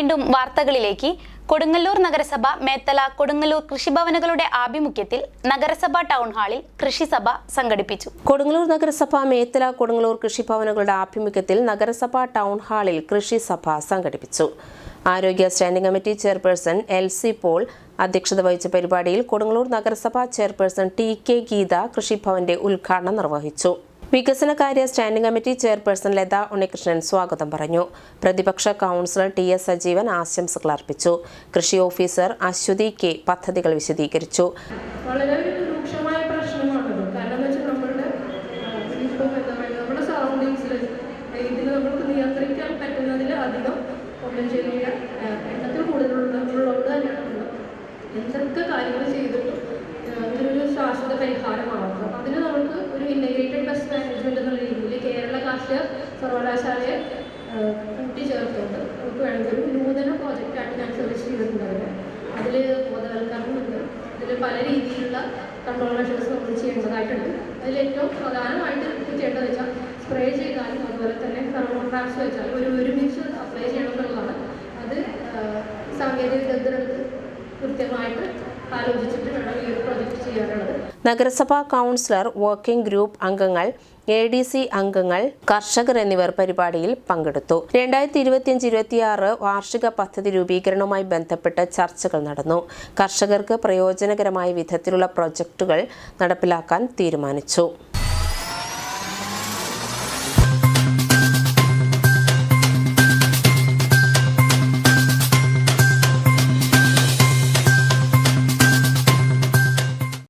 വീണ്ടും വാർത്തകളിലേക്ക്. കൊടുങ്ങല്ലൂർ നഗരസഭ മേത്തല കൊടുങ്ങല്ലൂർ കൃഷിഭവനുകളുടെ ആഭിമുഖ്യത്തിൽ നഗരസഭ ടൗൺ ഹാളിൽ കൃഷിസഭ സംഘടിപ്പിച്ചു. കൊടുങ്ങല്ലൂർ നഗരസഭ മേത്തല കൊടുങ്ങല്ലൂർ കൃഷിഭവനുകളുടെ ആഭിമുഖ്യത്തിൽ നഗരസഭ ടൗൺ ഹാളിൽ കൃഷിസഭ സംഘടിപ്പിച്ചു. ആരോഗ്യ standing committee chairperson L C Paul അധ്യക്ഷത വഹിച്ച പരിപാടിയിൽ കൊടുങ്ങല്ലൂർ നഗരസഭ ചെയർപേഴ്സൺ ടി കെ ഗീത കൃഷിഭവന്റെ ഉദ്ഘാടനം നിർവഹിച്ചു. വികസനകാര്യ standing committee chairperson Latha Unnikrishnan സ്വാഗതം പറഞ്ഞു. പ്രതിപക്ഷ കൗൺസിലർ ടി എസ് സജീവൻ ആശംസകൾ അർപ്പിച്ചു. കൃഷി ഓഫീസർ അശ്വതി കെ പദ്ധതികൾ വിശദീകരിച്ചു. വളരെ ഒരു കാരണം നമ്മളുടെ അധികം നമ്മൾ എന്തൊക്കെ കാര്യങ്ങൾ ചെയ്തിട്ടും ഇതിനൊരു ശാശ്വത പരിഹാരമാവുന്നത് അപ്പം അതിന് നമുക്ക് ഒരു ഇന്റഗ്രേറ്റഡ് എന്നുള്ള രീതിയിൽ കേരള കാർഷിക സർവകലാശാലയെ കൂട്ടിച്ചേർത്തുകൊണ്ട് നമുക്ക് വേണമെങ്കിൽ ഒരു നൂതന പ്രോജക്റ്റായിട്ട് ഞാൻ സെർച്ച് ചെയ്തിട്ടുണ്ടായിരുന്നു. അതിൽ ബോധവൽക്കരണമുണ്ട് ഇതിൽ പല രീതിയിലുള്ള കൺട്രോൾ മെഷേഴ്സ് നമ്മൾ ചെയ്യേണ്ടതായിട്ടുണ്ട്. അതിൽ ഏറ്റവും പ്രധാനമായിട്ട് ചെയ്യേണ്ടത് വെച്ചാൽ സ്പ്രേ ചെയ്താലും അതുപോലെ തന്നെ തെർമോ വെച്ചാലും ഒരു ഒരുമിച്ച് അപ്ലൈ ചെയ്യണം എന്നുള്ളതാണ് അത് സാങ്കേതിക വിദഗ്ധരെടുത്ത് കൃത്യമായിട്ട് നഗരസഭാ കൗൺസിലർ വർക്കിംഗ് ഗ്രൂപ്പ് അംഗങ്ങൾ എ ഡി സി അംഗങ്ങൾ കർഷകർ എന്നിവർ പരിപാടിയിൽ പങ്കെടുത്തു. രണ്ടായിരത്തി ഇരുപത്തിയഞ്ച് ഇരുപത്തിയാറ് വാർഷിക പദ്ധതി രൂപീകരണവുമായി ബന്ധപ്പെട്ട ചർച്ചകൾ നടന്നു. കർഷകർക്ക് പ്രയോജനകരമായ വിധത്തിലുള്ള പ്രൊജക്ടുകൾ നടപ്പിലാക്കാൻ തീരുമാനിച്ചു.